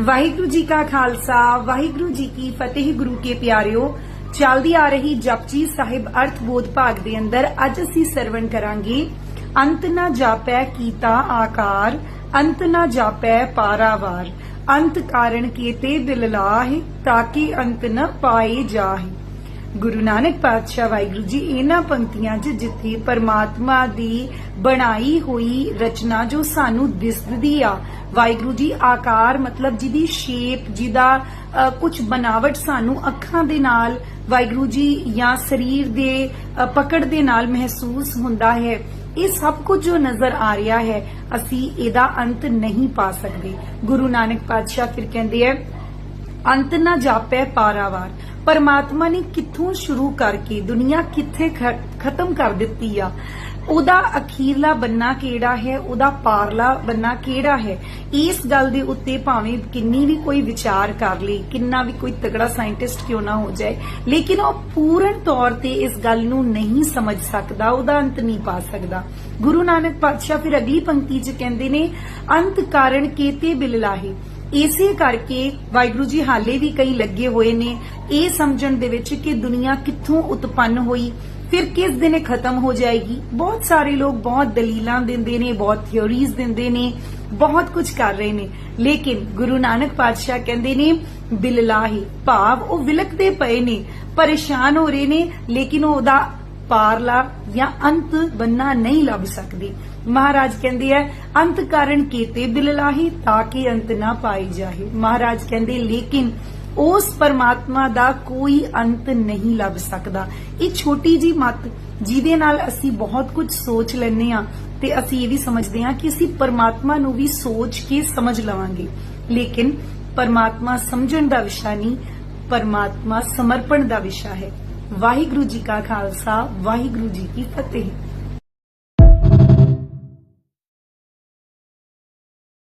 ਵਾਹਿਗੁਰੂ ਜੀ ਕਾ ਖਾਲਸਾ, ਵਾਹਿਗੁਰੂ ਜੀ ਕੀ ਫਤਿਹ ਗੁਰੂ ਕੇ ਪਿਆਰਿਓ। ਚੱਲਦੀ ਆ ਰਹੀ ਜਪਜੀ ਸਾਹਿਬ ਅਰਥ ਬੋਧ ਭਾਗ ਦੇ ਅੰਦਰ ਅੱਜ ਅਸੀਂ ਸਰਵਣ ਕਰਾਂਗੇ, ਅੰਤ ਨਾ ਜਾਪੈ ਕੀਤਾ ਆਕਾਰ, ਅੰਤ ਨਾ ਜਾਪੈ ਪਾਰਾਵਾਰ। ਅੰਤ ਕਾਰਣ ਕੀਤੇ ਦਿਲ ਲਾਹਿ ਤਾਕੀ ਅੰਤ ਨ ਪਾਏ ਜਾਹਿ। ਗੁਰੂ ਨਾਨਕ ਪਾਤਸ਼ਾਹ ਵਾਹਿਗੁਰੂ ਜੀ ਇਹਨਾਂ ਪੰਕਤੀਆਂ 'ਚ ਜਿੱਥੇ ਪਰਮਾਤਮਾ ਦੀ ਬਣਾਈ ਹੋਈ ਰਚਨਾ ਜੋ ਸਾਨੂੰ ਦਿਸਦੀ ਆ, ਵਾਹਿਗੁਰੂ ਜੀ ਆਕਾਰ ਮਤਲਬ ਜਿਹਦੀ ਸ਼ੇਪ ਜਿਹਦਾ ਕੁਝ ਬਨਾਵਟ ਸਾਨੂੰ ਅੱਖਾਂ ਦੇ ਨਾਲ, ਵਾਹਿਗੁਰੂ ਜੀ ਜਾਂ ਸਰੀਰ ਦੇ ਪਕੜ ਦੇ ਨਾਲ ਮਹਿਸੂਸ ਹੁੰਦਾ ਹੈ। ਇਹ ਸਭ ਕੁਝ ਜੋ ਨਜ਼ਰ ਆ ਰਿਹਾ ਹੈ, ਅਸੀਂ ਇਹਦਾ ਅੰਤ ਨਹੀਂ ਪਾ ਸਕਦੇ। ਗੁਰੂ ਨਾਨਕ ਪਾਤਸ਼ਾਹ ਫਿਰ ਕਹਿੰਦੇ ਆ, ਅੰਤ ਨਾ ਜਾਪੈ ਪਾਰਾਵਾਰ। ਪਰਮਾਤਮਾ ਨੇ ਕਿੱਥੋਂ ਸ਼ੁਰੂ ਕਰਕੇ ਦੁਨੀਆ ਕਿੱਥੇ ਖਤਮ ਕਰ ਦਿੱਤੀ ਆ? ਉਹਦਾ ਅਖੀਰਲਾ ਬੰਨਾ ਕਿਹੜਾ ਹੈ? ਉਹਦਾ ਪਾਰਲਾ ਬੰਨਾ ਕਿਹੜਾ ਹੈ? ਇਸ ਗੱਲ ਦੇ ਉੱਤੇ ਭਾਵੇਂ ਕਿੰਨੀ ਵੀ ਕੋਈ ਵਿਚਾਰ ਕਰ ਲੇ, ਕਿੰਨਾ ਵੀ ਕੋਈ ਤਗੜਾ ਸਾਇੰਟਿਸਟ ਕਿਉਂ ਨਾ ਹੋ ਜਾਏ, ਲੇਕਿਨ ਉਹ ਪੂਰਨ ਤੌਰ ਤੇ ਇਸ ਗੱਲ ਨੂੰ ਨਹੀਂ ਸਮਝ ਸਕਦਾ, ਉਹਦਾ ਅੰਤ ਨਹੀਂ ਪਾ ਸਕਦਾ। ਗੁਰੂ ਨਾਨਕ ਪਾਤਸ਼ਾਹ ਫਿਰ ਅਗਲੀ ਪੰਕਤੀ 'ਚ ਕਹਿੰਦੇ ਨੇ, ਅੰਤ ਕਾਰਨ ਕਾਰਣ ਬਿਲ ਲਾਹੇ ਇਸੇ ਕਰਕੇ ਵਾਹਿਗੁਰੂ ਜੀ ਹਾਲੇ ਵੀ ਕਈ ਲੱਗੇ ਹੋਏ ਨੇ। ਇਹ ਸਮਝਣ ਦੇ ਵਿੱਚ ਕਿ ਦੁਨੀਆ ਕਿੱਥੋਂ ਉਤਪੰਨ ਹੋਈ, ਫਿਰ ਕਿਸ ਦਿਨ ਇਹ ਖਤਮ ਹੋ ਜਾਏਗੀ? ਬਹੁਤ ਸਾਰੇ ਲੋਕ ਬਹੁਤ ਦਲੀਲਾਂ ਦਿੰਦੇ ਨੇ, ਬਹੁਤ ਥਿਉਰੀਜ਼ ਦਿੰਦੇ ਨੇ, ਬਹੁਤ ਕੁਝ ਕਰ ਰਹੇ ਨੇ। ਲੇਕਿਨ ਗੁਰੂ ਨਾਨਕ ਪਾਤਸ਼ਾਹ ਕਹਿੰਦੇ ਨੇ ਬਿਲਲਾਹੀ ਭਾਵ ਉਹ ਵਿਲਕਦੇ ਪਏ ਨੇ, ਪਰੇਸ਼ਾਨ ਹੋ ਰਹੇ ਨੇ, ਲੇਕਿਨ ਉਹ ਉਹਦਾ ਪਾਰਲਾ ਜਾਂ ਅੰਤ ਬੰਨਾ ਨਹੀਂ ਲੱਭ ਸਕਦੇ। ਮਹਾਰਾਜ ਕਹਿੰਦੇ ਆ ਅੰਤ ਕਾਰਨ ਕੀਤੇ ਬਿਲਲਾਹੀ ਤਾਂ ਕਿ ਅੰਤ ਨਾ ਪਾਈ ਜਾਏ ਮਹਾਰਾਜ ਕਹਿੰਦੇ, ਲੇਕਿਨ ਉਸ ਪਰਮਾਤਮਾ ਦਾ ਕੋਈ ਅੰਤ ਨਹੀਂ ਲੱਭ ਸਕਦਾ। ਇਹ ਛੋਟੀ ਜੀ ਮਤ, ਜਿਹਦੇ ਨਾਲ ਅਸੀਂ ਬਹੁਤ ਕੁਝ ਸੋਚ ਲੈਂਦੇ ਆ ਤੇ ਅਸੀਂ ਇਹ ਵੀ ਸਮਝਦੇ ਹਾਂ ਕਿ ਅਸੀਂ ਪਰਮਾਤਮਾ ਨੂੰ ਵੀ ਸੋਚ ਕੇ ਸਮਝ ਲਵਾਂਗੇ। ਲੇਕਿਨ ਪਰਮਾਤਮਾ ਸਮਝਣ ਦਾ ਵਿਸ਼ਾ ਨਹੀਂ, ਪਰਮਾਤਮਾ ਸਮਰਪਣ ਦਾ ਵਿਸ਼ਾ ਹੈ। ਵਾਹਿਗੁਰੂ ਜੀ ਕਾ ਖਾਲਸਾ, ਵਾਹਿਗੁਰੂ ਜੀ ਕੀ ਫਤਿਹ।